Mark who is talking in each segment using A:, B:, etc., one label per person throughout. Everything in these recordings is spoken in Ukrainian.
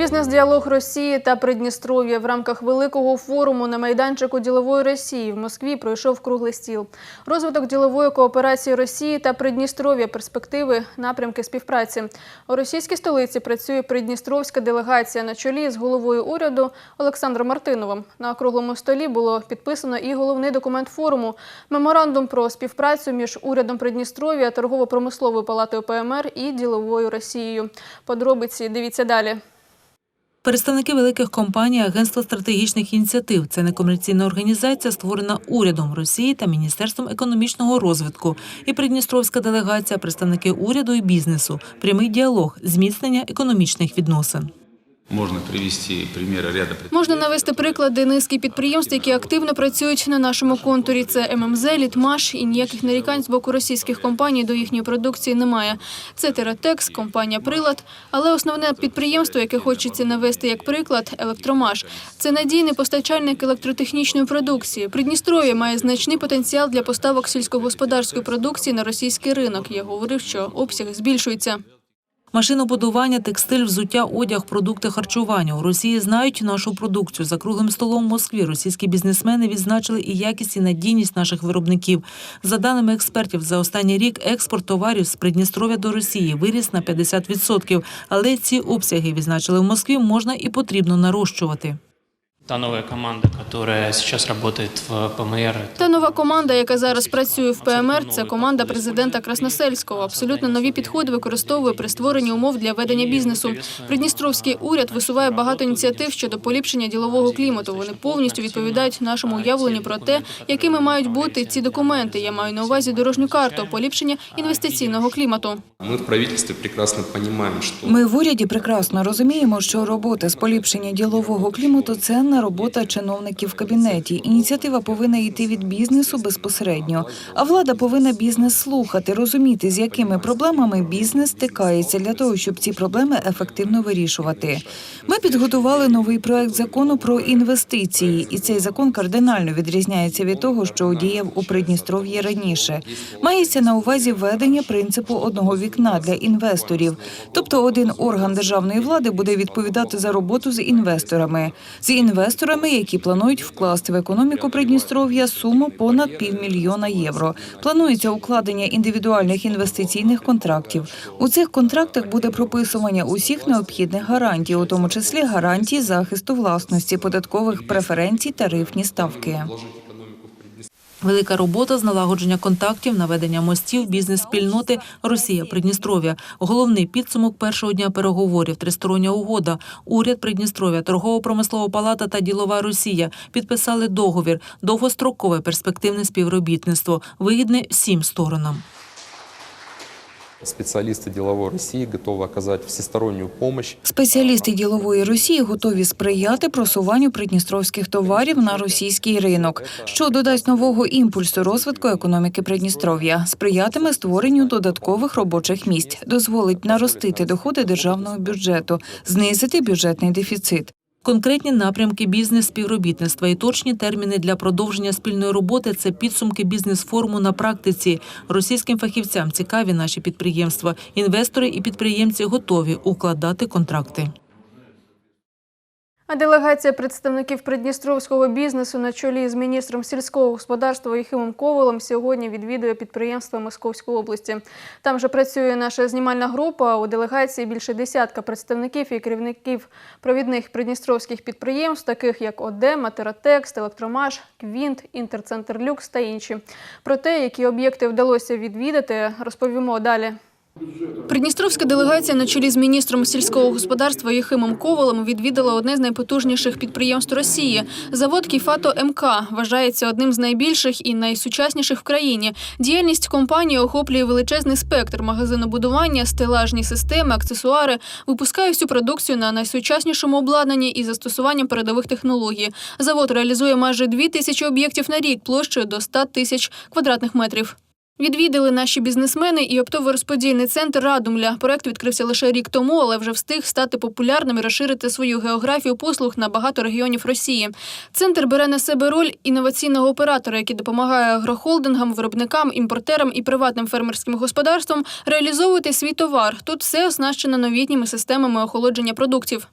A: Бізнес-діалог Росії та Придністров'я в рамках великого форуму на майданчику ділової Росії в Москві пройшов круглий стіл. Розвиток ділової кооперації Росії та Придністров'я, перспективи, напрямки співпраці. У російській столиці працює придністровська делегація на чолі з головою уряду Олександром Мартиновим. На округлому столі було підписано і головний документ форуму меморандум про співпрацю між урядом Придністров'я, торгово-промисловою палатою ПМР і діловою Росією. Подробиці дивіться далі.
B: Представники великих компаній Агентства стратегічних ініціатив це некомерційна організація, створена урядом Росії та Міністерством економічного розвитку. І придністровська делегація, представники уряду і бізнесу, прямий діалог, зміцнення економічних відносин.
C: Можно привести примеры ряда.
A: Можна навести приклади низки підприємств, які активно працюють на нашому контурі. Це ММЗ, Літмаш і ніяких нарікань з боку російських компаній до їхньої продукції немає. Це Тератекс, компанія Прилад. Але основне підприємство, яке хочеться навести як приклад, Електромаш. Це надійний постачальник електротехнічної продукції. Придністров'я має значний потенціал для поставок сільськогосподарської продукції на російський ринок. Я говорив, що обсяг збільшується.
B: Машинобудування, текстиль, взуття, одяг, продукти харчування. У Росії знають нашу продукцію. За круглим столом в Москві російські бізнесмени відзначили і якість, і надійність наших виробників. За даними експертів, за останній рік експорт товарів з Придністров'я до Росії виріс на 50%. Але ці обсяги відзначили в Москві можна і потрібно нарощувати.
D: Та новая команда, которая сейчас работает в ПМР,
A: Та нова команда, яка зараз працює в ПМР, це команда президента Красносельського. Абсолютно нові підходи використовує при створенні умов для ведення бізнесу. Придністровський уряд висуває багато ініціатив щодо поліпшення ділового клімату. Вони повністю відповідають нашому уявленню про те, якими мають бути ці документи. Я маю на увазі дорожню карту поліпшення інвестиційного клімату.
E: Мы в правительстве прекрасно понимаем, что
F: Ми в уряді прекрасно розуміємо, що робота з поліпшення ділового клімату це не робота чиновників в кабінеті. Ініціатива повинна йти від бізнесу безпосередньо. А влада повинна бізнес слухати, розуміти, з якими проблемами бізнес стикається для того, щоб ці проблеми ефективно вирішувати. Ми підготували новий проект закону про інвестиції, і цей закон кардинально відрізняється від того, що діяв у Придністров'ї раніше. Мається на увазі введення принципу одного вікна для інвесторів. Тобто один орган державної влади буде відповідати за роботу з інвесторами, з інвесторами, які планують вкласти в економіку Придністров'я суму понад півмільйона євро. Планується укладення індивідуальних інвестиційних контрактів. У цих контрактах буде прописування усіх необхідних гарантій, у тому числі гарантій захисту власності, податкових преференцій, тарифні ставки.
B: Велика робота з налагодження контактів, наведення мостів, бізнес-спільноти Росія Придністров'я. Головний підсумок першого дня переговорів тристороння угода. Уряд Придністров'я, торгово-промислова палата та ділова Росія підписали договір, довгострокове перспективне співробітництво, вигідне всім сторонам.
E: Специалисты деловой России готовы оказать всестороннюю помощь
F: Спеціалісти ділової Росії готові сприяти просуванню придністровських товарів на російський ринок, що додасть нового імпульсу розвитку економіки Придністров'я, сприятиме створенню додаткових робочих місць, дозволить наростити доходи державного бюджету, знизити бюджетний дефіцит.
B: Конкретні напрямки бізнес-співробітництва і точні терміни для продовження спільної роботи це підсумки бізнес-форуму на практиці. Російським фахівцям цікаві наші підприємства. Інвестори і підприємці готові укладати контракти.
A: А делегація представників придністровського бізнесу на чолі з міністром сільського господарства Єхимом Ковалом сьогодні відвідує підприємства Московської області. Там же працює наша знімальна група. У делегації більше десятка представників і керівників провідних придністровських підприємств, таких як Одема, Тератекст, Електромаш, Квінт, Інтерцентр Люкс та інші. Про те, які об'єкти вдалося відвідати, розповімо далі. Придністровська делегація на чолі з міністром сільського господарства Єхимом Ковалем відвідала одне з найпотужніших підприємств Росії. Завод Кіфато МК вважається одним з найбільших і найсучасніших в країні. Діяльність компанії охоплює величезний спектр магазинобудування, стелажні системи, аксесуари, випускає всю продукцію на найсучаснішому обладнанні із застосуванням передових технологій. Завод реалізує майже дві тисячі об'єктів на рік площею до 100 тисяч квадратних метрів. Відвідали наші бізнесмени і оптово-розподільний центр Радумля. Проект відкрився лише рік тому, але вже встиг стати популярним і розширити свою географію послуг на багато регіонів Росії. Центр бере на себе роль інноваційного оператора, який допомагає агрохолдингам, виробникам, імпортерам і приватним фермерським господарствам реалізовувати свій товар. Тут все оснащено новітніми системами охолодження продуктів.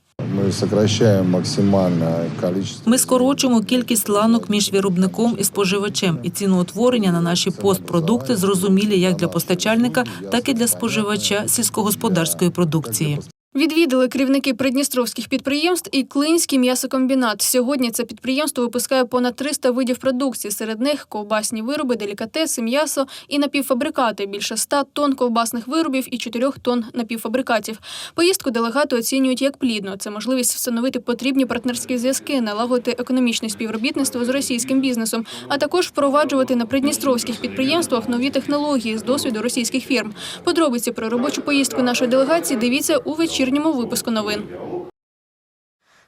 G: Мы сокращаємо максимально кількість.
B: Ми скорочуємо кількість ланок між виробником і споживачем, і ціноутворення на наші постпродукти зрозумілі як для постачальника, так і для споживача сільськогосподарської продукції.
A: Відвідали керівники придністровських підприємств і Клинський м'ясокомбінат. Сьогодні це підприємство випускає понад 300 видів продукції. Серед них ковбасні вироби, делікатеси, м'ясо і напівфабрикати. Більше 100 тонн ковбасних виробів і 4 тонн напівфабрикатів. Поїздку делегати оцінюють як плідно. Це можливість встановити потрібні партнерські зв'язки, налагодити економічне співробітництво з російським бізнесом, а також впроваджувати на придністровських підприємствах нові технології з досвіду російських фірм. Подробиці про робочу поїздку нашої делегації дивіться у вечірньому випуску новин.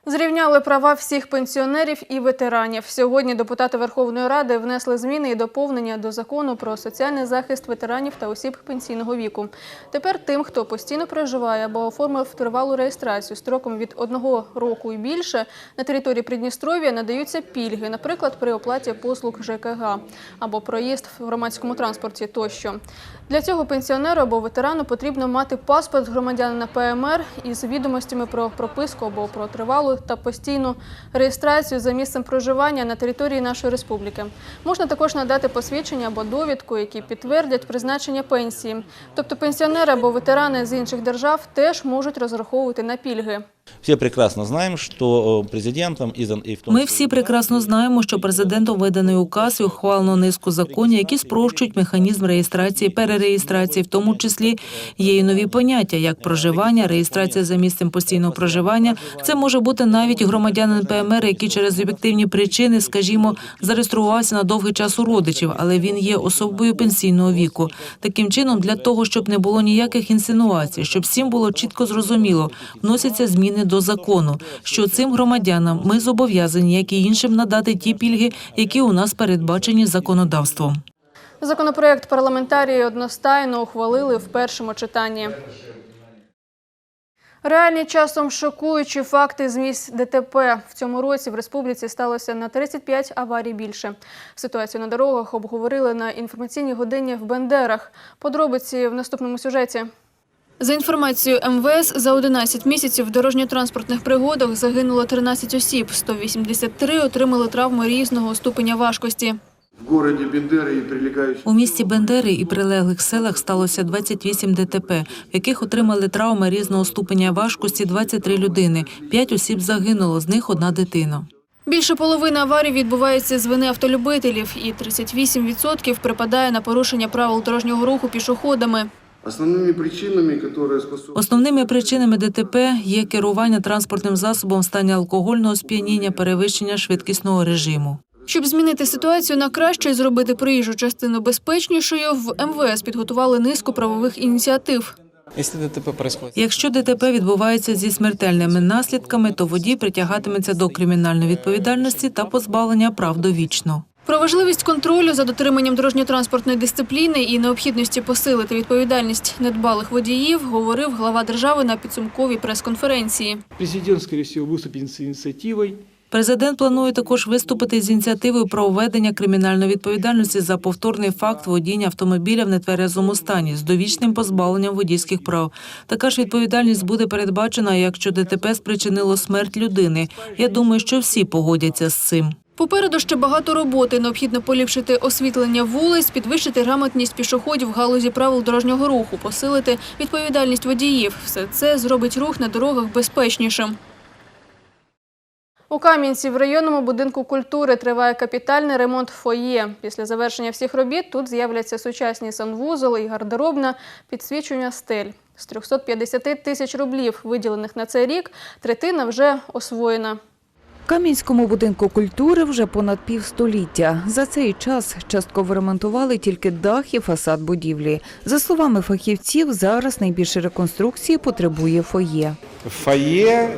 A: Зрівняли права всіх пенсіонерів і ветеранів. Сьогодні депутати Верховної Ради внесли зміни і доповнення до закону про соціальний захист ветеранів та осіб пенсійного віку. Тепер тим, хто постійно проживає або оформив тривалу реєстрацію строком від одного року і більше на території Придністров'я надаються пільги, наприклад, при оплаті послуг ЖКГ або проїзд в громадському транспорті тощо. Для цього пенсіонеру або ветерану потрібно мати паспорт громадянина ПМР із відомостями про прописку або про тривалу та постійну реєстрацію за місцем проживання на території нашої республіки. Можна також надати посвідчення або довідку, які підтвердять призначення пенсії. Тобто пенсіонери або ветерани з інших держав теж можуть розраховувати на пільги.
H: Все прекрасно знаем, что э, президентом в том
B: Ми всі прекрасно знаємо, що президентом виданий указ і ухвалено низку законів, які спрощують механізм реєстрації, перереєстрації, в тому числі є і нові поняття, як проживання, реєстрація за місцем постійного проживання. Це може бути навіть громадянин ПМР, який через об'єктивні причини, скажімо, зареєструвався на довгий час у родичів, але він є особою пенсійного віку. Таким чином, для того, щоб не було ніяких інсинуацій, щоб всім було чітко зрозуміло, вносяться зміни до закону, що цим громадянам ми зобов'язані, як і іншим, надати ті пільги, які у нас передбачені законодавством.
A: Законопроект парламентарії одностайно ухвалили в першому читанні. Реальні часом шокуючі факти з місць ДТП. В цьому році в республіці сталося на 35 аварій більше. Ситуацію на дорогах обговорили на інформаційній годині в Бендерах. Подробиці в наступному сюжеті. За інформацією МВС, за 11 місяців в дорожньо-транспортних пригодах загинуло 13 осіб, 183 отримали травми різного ступеня важкості.
B: У місті Бендери і прилеглих селах сталося 28 ДТП, в яких отримали травми різного ступеня важкості 23 людини. П'ять осіб загинуло, з них одна дитина.
A: Більше половини аварій відбувається з вини автолюбителів, і 38% припадає на порушення правил дорожнього руху пішоходами.
I: Основными причинами, способствуют
B: Основними причинами ДТП є керування транспортним засобом в стані алкогольного сп'яніння, перевищення швидкісного режиму.
A: Щоб змінити ситуацію на краще і зробити проїжджу частину безпечнішою, в МВС підготували низку правових ініціатив.
E: Если ДТП
B: Якщо ДТП відбувається зі смертельними наслідками, то водій притягатиметься до кримінальної відповідальності та позбавлення прав довічно.
A: Про важливість контролю за дотриманням дорожньо-транспортної дисципліни і необхідності посилити відповідальність недбалих водіїв говорив глава держави на підсумковій прес-конференції.
J: Президент, скорее всего, выступит с инициативой
B: Президент планує також виступити з ініціативою про введення кримінальної відповідальності за повторний факт водіння автомобіля в нетверезому стані з довічним позбавленням водійських прав. Така ж відповідальність буде передбачена, якщо ДТП спричинило смерть людини. Я думаю, що всі погодяться з цим.
A: Попереду ще багато роботи. Необхідно поліпшити освітлення вулиць, підвищити грамотність пішоходів в галузі правил дорожнього руху, посилити відповідальність водіїв. Все це зробить рух на дорогах безпечнішим. У Кам'янці в районному будинку культури триває капітальний ремонт фоє. Після завершення всіх робіт тут з'являться сучасні санвузоли і гардеробна підсвічування стель. З 350 тисяч рублів, виділених на цей рік, третина вже освоєна.
F: Кам'янському будинку культури вже понад півстоліття. За цей час частково ремонтували тільки дах і фасад будівлі. За словами фахівців, зараз найбільше реконструкції потребує фоє.
K: Фоє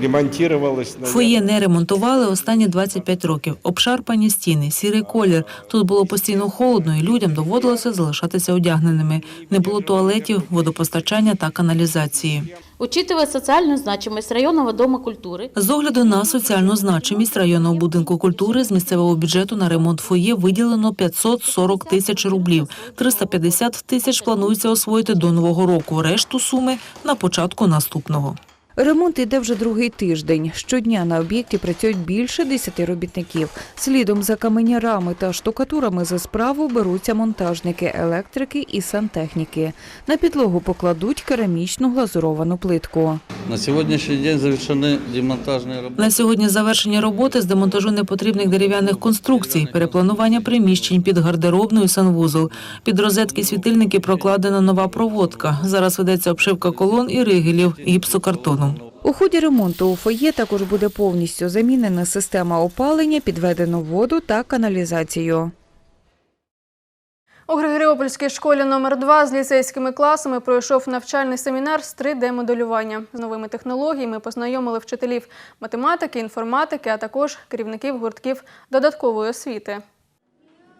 J: ремонтировалось.
B: Фоє не ремонтували останні 25 років. Обшарпані стіни, сірий колір. Тут було постійно холодно, і людям доводилося залишатися одягненими. Не було туалетів, водопостачання та каналізації.
K: Учитывая социальную значимость районного дома культуры,
B: З огляду на соціальну значимість районного будинку культури з місцевого бюджету на ремонт фоє виділено 540 тисяч рублів. 350 тисяч планується освоїти до нового року. Решту суми на початку наступного.
F: Ремонт іде вже другий тиждень. Щодня на об'єкті працюють більше десяти робітників. Слідом за каменярами та штукатурами за справу беруться монтажники, електрики і сантехніки. На підлогу покладуть керамічну глазуровану плитку.
H: На сьогоднішній день завершені демонтажні роботи.
B: На сьогодні завершені роботи з демонтажу непотрібних дерев'яних конструкцій, перепланування приміщень під гардеробну і санвузол. Під розетки світильники прокладена нова проводка. Зараз ведеться обшивка колон і ригелів гіпсокартоном.
F: У ході ремонту у фоє також буде повністю замінена система опалення, підведено воду та каналізацію.
A: У Григоріопольській школі номер 2 з ліцейськими класами пройшов навчальний семінар з 3D-моделювання. З новими технологіями познайомили вчителів математики, інформатики, а також керівників гуртків додаткової освіти.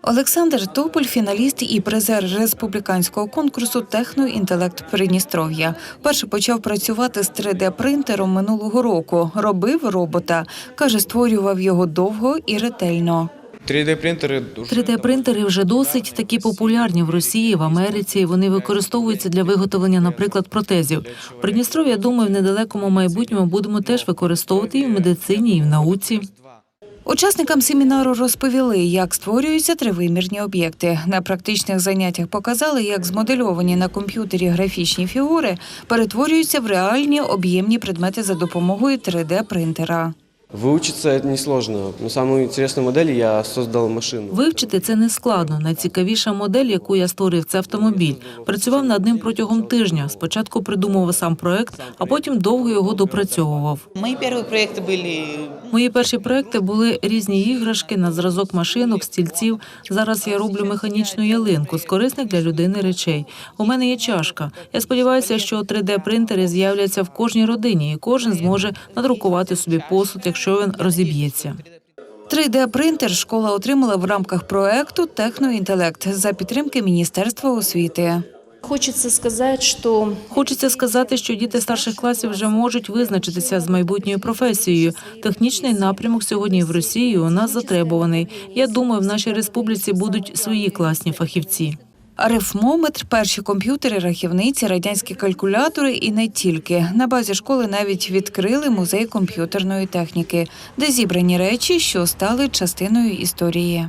F: Олександр Тополь, фіналіст і призер республіканського конкурсу Техноінтелект Придністров'я. Перше почав працювати з 3D-принтером минулого року. Робив робота. Каже, створював його довго і ретельно.
E: 3D-принтеры
B: 3D-принтери вже досить такі популярні в Росії, в Америці. Вони використовуються для виготовлення, наприклад, протезів. В Придністров'я, я думаю, в недалекому майбутньому будемо теж використовувати і в медицині, і в науці.
F: Учасникам семінару розповіли, як створюються тривимірні об'єкти. На практичних заняттях показали, як змодельовані на комп'ютері графічні фігури перетворюються в реальні об'ємні предмети за допомогою 3D-принтера.
E: Выучиться это несложно. Но самую интересную модель я создал машину.
B: Вивчити це не складно. Найцікавіша модель, яку я створив, це автомобіль. Працював над ним протягом тижня. Спочатку придумував сам проект, а потім довго його допрацьовував.
L: Мои первые проекты были
B: Мої перші проекти були різні іграшки на зразок машинок, стільців. Зараз я роблю механічну ялинку з корисних для людини речей. У мене є чашка. Я сподіваюся, що 3D-принтери з'являться в кожній родині, і кожен зможе надрукувати собі посуд, якщо він розіб'ється.
F: 3D-принтер школа отримала в рамках проекту Техноінтелект за підтримки Міністерства освіти.
K: Хочется сказать, что
B: Хочеться сказати, що діти старших класів вже можуть визначитися з майбутньою професією. Технічний напрямок сьогодні в Росії у нас затребуваний. Я думаю, в нашій республіці будуть свої класні фахівці.
F: Арифмометр, перші комп'ютери, рахівниці, радянські калькулятори і не тільки. На базі школи навіть відкрили музей комп'ютерної техніки, де зібрані речі, що стали частиною історії.